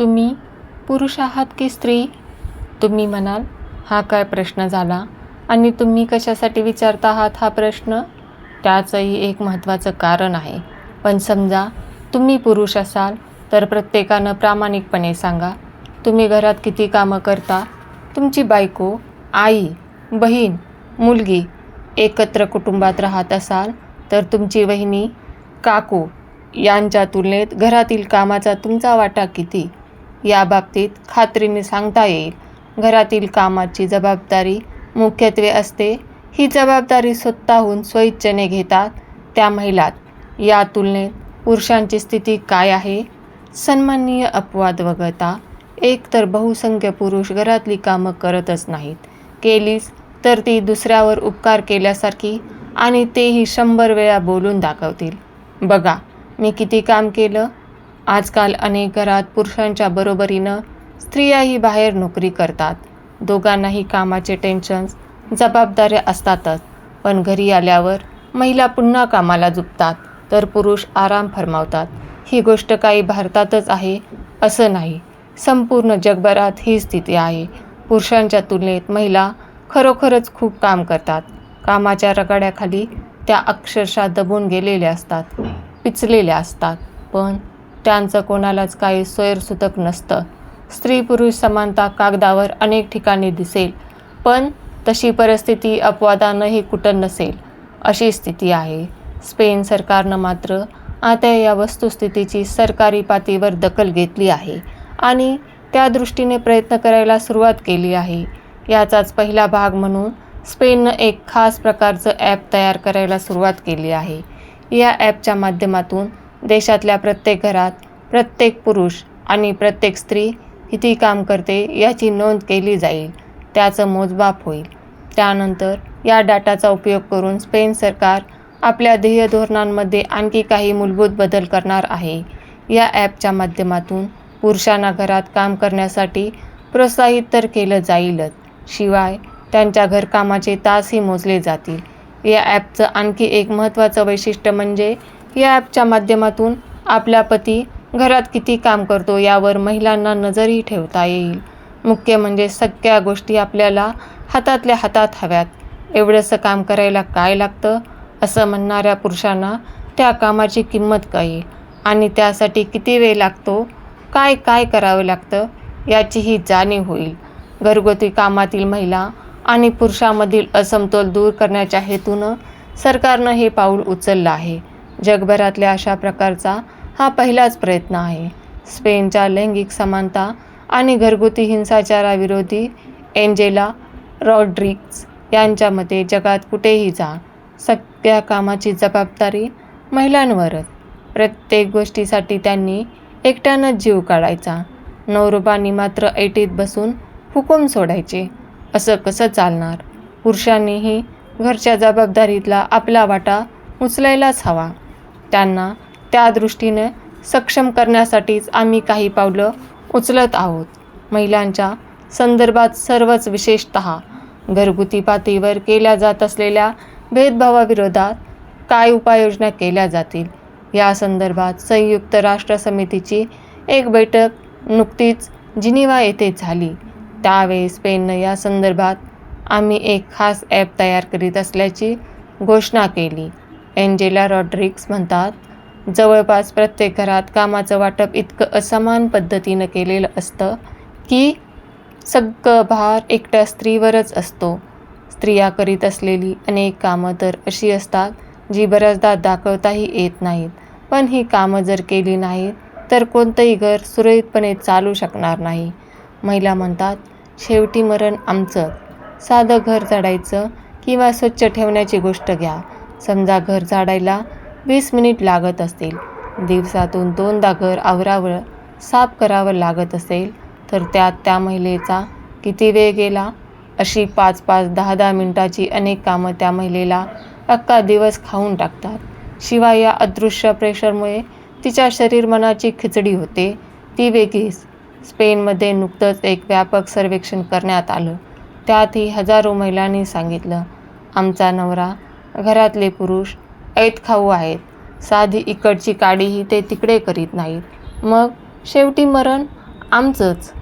तुम्ही पुरुष आहात की स्त्री? तुम्ही म्हणाल हा काय प्रश्न झाला? आणि तुम्ही कशासाठी विचारता आहात हा प्रश्न? त्याचंही एक महत्त्वाचं कारण आहे. पण समजा तुम्ही पुरुष असाल तर प्रत्येकानं प्रामाणिकपणे सांगा तुम्ही घरात किती कामं करता? तुमची बायको आई बहीण मुलगी एकत्र कुटुंबात राहत असाल तर तुमची वहिनी काकू यांच्या तुलनेत घरातील कामाचा तुमचा वाटा किती? याबाबतीत खात्रीने सांगता येईल. घरातील कामाची जबाबदारी मुख्यत्वे असते. ही जबाबदारी स्वतःहून स्वइच्छेने घेतात त्या महिलात. या तुलनेत पुरुषांची स्थिती काय आहे? सन्माननीय अपवाद वगळता एक तर बहुसंख्य पुरुष घरातली कामं करतच नाहीत. केलीच तर ती दुसऱ्यावर उपकार केल्यासारखी आणि तेही शंभर वेळा बोलून दाखवतील. बघा मी किती काम केलं? आजकाल अनेक घरात पुरुषांच्या बरोबरीनं स्त्रियाही बाहेर नोकरी करतात. दोघांनाही कामाचे टेन्शन्स जबाबदाऱ्या असतातच. पण घरी आल्यावर महिला पुन्हा कामाला जुपतात तर पुरुष आराम फरमावतात. ही गोष्ट काही भारतातच आहे असं नाही. संपूर्ण जगभरात ही स्थिती आहे. पुरुषांच्या तुलनेत महिला खरोखरच खूप काम करतात. कामाच्या रगाड्याखाली त्या अक्षरशः दबून गेलेल्या असतात पिचलेल्या असतात. पण त्यांचं कोणालाच काही सोयरसुतक नसतं. स्त्री पुरुष समानता कागदावर अनेक ठिकाणी दिसेल पण तशी परिस्थिती अपवादानंही कुठं नसेल अशी स्थिती आहे. स्पेन सरकारनं मात्र आता या वस्तुस्थितीची सरकारी पातळीवर दखल घेतली आहे आणि त्या दृष्टीने प्रयत्न करायला सुरुवात केली आहे. याचाच पहिला भाग म्हणून स्पेननं एक खास प्रकारचं ॲप तयार करायला सुरुवात केली आहे. या ॲपच्या माध्यमातून देशातल्या प्रत्येक घरात प्रत्येक पुरुष आणि प्रत्येक स्त्री किती काम करते याची नोंद केली जाईल त्याचं मोजबाप होईल. त्यानंतर या डाटाचा उपयोग करून स्पेन सरकार आपल्या ध्येय धोरणांमध्ये आणखी काही मूलभूत बदल करणार आहे. या ॲपच्या माध्यमातून पुरुषांना घरात काम करण्यासाठी प्रोत्साहित तर केलं जाईलच शिवाय त्यांच्या घरकामाचे तासही मोजले जातील. या ॲपचं आणखी एक महत्त्वाचं वैशिष्ट्य म्हणजे या ॲपच्या माध्यमातून आपला पती घरात किती काम करतो यावर महिलांना नजरही ठेवता येईल. मुख्य म्हणजे सगळ्या गोष्टी आपल्याला हातातल्या हातात हव्यात. एवढंसं काम करायला काय लागतं? असं म्हणणाऱ्या पुरुषांना त्या कामाची किंमत कळेल. आणि त्यासाठी किती वेळ लागतो? काय काय करावं लागतं? याचीही जाणीव होईल. घरगुती कामातील महिला आणि पुरुषामधील असमतोल दूर करण्याच्या हेतूनं सरकारनं हे पाऊल उचललं आहे. जगभरातल्या अशा प्रकारचा हा पहिलाच प्रयत्न आहे. स्पेनच्या लैंगिक समानता आणि घरगुती हिंसाचाराविरोधी एंजेला रॉड्रिक्स यांच्या मते जगात कुठेही जा. सगळ्या कामाची जबाबदारी महिलांवरच. प्रत्येक गोष्टीसाठी त्यांनी एकट्यानंच जीव काढायचा. नवरूपांनी मात्र ऐटीत बसून हुकूम सोडायचे. असं कसं चालणार? पुरुषांनीही घरच्या जबाबदारीतला आपला वाटा उचलायलाच हवा. त्यांना त्या दृष्टीने सक्षम करण्यासाठीच आम्ही काही पावलं उचलत आहोत. महिलांच्या संदर्भात सर्वच विशेषत घरगुती पातळीवर केल्या जात असलेल्या भेदभावाविरोधात काय उपाययोजना केल्या जातील? या संदर्भात संयुक्त राष्ट्र समितीची एक बैठक नुकतीच जिनिवा येथे झाली. त्यावेळी स्पेननं या संदर्भात आम्ही एक खास ॲप तयार करीत असल्याची घोषणा केली. एंजेला रॉड्रिक्स म्हणतात जवळपास प्रत्येक घरात कामाचं वाटप इतकं असमान पद्धतीनं केलेलं असतं की सगळं भार एकट्या स्त्रीवरच असतो. स्त्रिया करीत असलेली अनेक कामं तर अशी असतात जी बऱ्याचदा दाखवताही येत नाहीत. पण ही कामं जर केली नाहीत तर कोणतंही घर सुरळीतपणे चालू शकणार नाही. महिला म्हणतात शेवटी मरण आमचं. साधं घर चढायचं किंवा स्वच्छ ठेवण्याची गोष्ट घ्या. समजा घर झाडायला वीस मिनिट लागत असतील. दिवसातून दोनदा घर आवरावं साफ करावं लागत असेल तर त्यात त्या महिलेचा किती वेळ गेला? अशी पाच पाच दहा दहा मिनटाची अनेक कामं त्या महिलेला अख्खा दिवस खाऊन टाकतात. शिवाय या अदृश्य प्रेशरमुळे तिच्या शरीर मनाची खिचडी होते. ती वेगळीच. स्पेनमध्ये नुकतंच एक व्यापक सर्वेक्षण करण्यात आलं. त्यातही हजारो महिलांनी सांगितलं आमचा नवरा घरातले पुरुष ऐत खाऊ आहेत. साधी इकडची काडीही ते तिकडे करीत नाहीत. मग शेवटी मरण आमचंच.